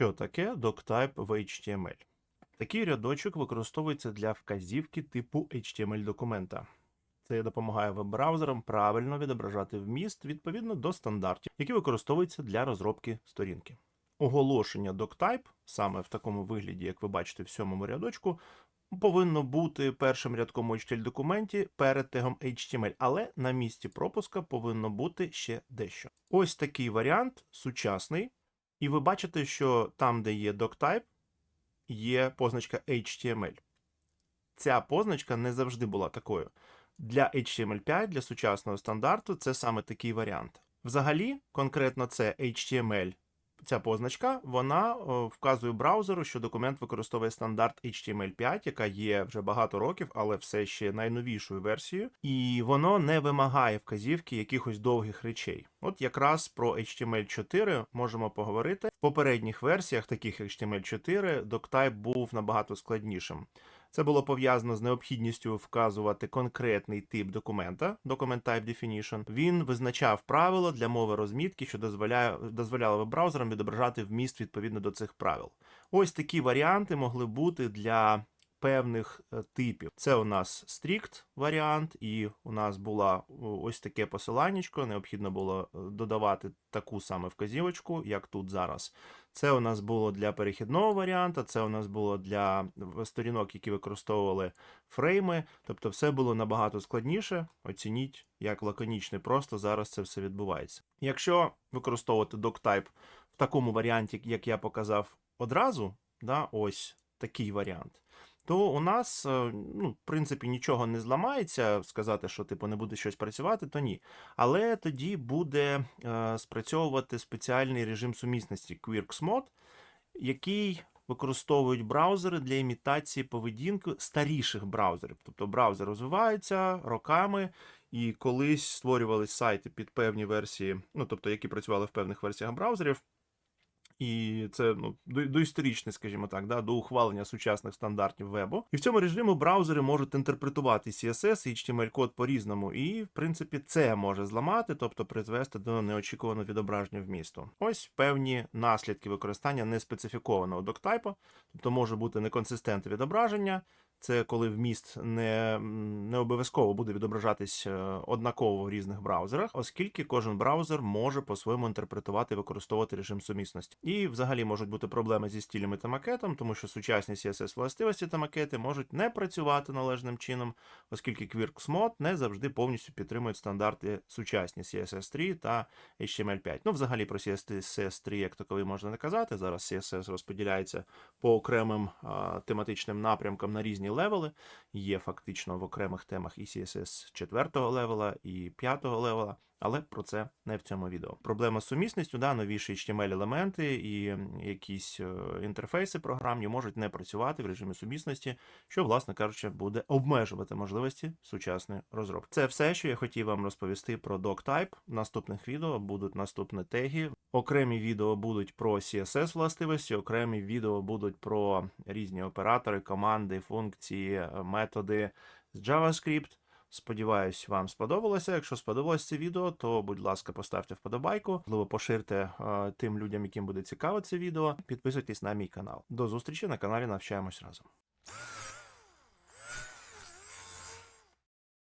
Що таке doctype в HTML? Такий рядочок використовується для вказівки типу HTML документа. Це допомагає веб-браузерам правильно відображати вміст відповідно до стандартів, які використовуються для розробки сторінки. Оголошення doctype, саме в такому вигляді, як ви бачите в сьомому рядочку, повинно бути першим рядком у HTML документі перед тегом HTML, але на місці пропуска повинно бути ще дещо. Ось такий варіант сучасний. І ви бачите, що там, де є doctype, є позначка HTML. Ця позначка не завжди була такою. Для HTML5, для сучасного стандарту, це саме такий варіант. Взагалі, конкретно це HTML. Ця позначка вона вказує браузеру, що документ використовує стандарт HTML5, яка є вже багато років, але все ще найновішою версією, і воно не вимагає вказівки якихось довгих речей. От якраз про HTML4 можемо поговорити. В попередніх версіях, таких HTML4, doctype був набагато складнішим. Це було пов'язано з необхідністю вказувати конкретний тип документа, Document Type Definition. Він визначав правила для мови розмітки, що дозволяє, дозволяло веб-браузерам відображати вміст відповідно до цих правил. Ось такі варіанти могли бути для певних е, типів. Це у нас strict варіант, і у нас була ось таке посиланнячко. Необхідно було е, додавати таку саме вказівочку, як тут зараз. Це у нас було для перехідного варіанта, це у нас було для сторінок, які використовували фрейми. Тобто, все було набагато складніше. Оцініть, як лаконічно просто зараз це все відбувається. Якщо використовувати doctype в такому варіанті, як я показав одразу, да, ось такий варіант. То у нас, е, ну, в принципі, нічого не зламається, сказати, що типу не буде щось працювати, то ні. Але тоді буде е, спрацьовувати спеціальний режим сумісності Quirks Mode, який використовують браузери для імітації поведінки старіших браузерів. Тобто браузер розвивається роками, і колись створювались сайти під певні версії, ну тобто які працювали в певних версіях браузерів. І це ну до- доісторичне, скажімо так, да, до ухвалення сучасних стандартів вебу. І в цьому режимі браузери можуть інтерпретувати CSS і HTML-код по-різному, і в принципі це може зламати, тобто призвести до неочікуваного відображення вмісту. Ось певні наслідки використання неспецифікованого доктайпу, тобто може бути неконсистентне відображення. Це коли вміст не, не обов'язково буде відображатись е, однаково в різних браузерах, оскільки кожен браузер може по-своєму інтерпретувати і використовувати режим сумісності. І взагалі можуть бути проблеми зі стилями та макетом, тому що сучасні CSS властивості та макети можуть не працювати належним чином, оскільки Quirks Mode не завжди повністю підтримують стандарти сучасні CSS3 та HTML5. Ну, взагалі про CSS3 як таковий можна не казати. Зараз CSS розподіляється по окремим а, тематичним напрямкам на різні левели. Є фактично в окремих темах і CSS 4 левела, і 5 левела, але про це не в цьому відео. Проблема з сумісністю, да, новіші HTML-елементи і якісь е, інтерфейси програмні можуть не працювати в режимі сумісності, що, власне кажучи, буде обмежувати можливості сучасної розробки. Це все, що я хотів вам розповісти про doctype. В наступних відео будуть наступні теги. Окремі відео будуть про CSS властивості, окремі відео будуть про різні оператори, команди, функції, е, методи з JavaScript. Сподіваюсь, вам сподобалося. Якщо сподобалось це відео, то будь ласка, поставте вподобайку, можливо, поширте е, тим людям, яким буде цікаво це відео. Підписуйтесь на мій канал. До зустрічі на каналі Навчаємось разом.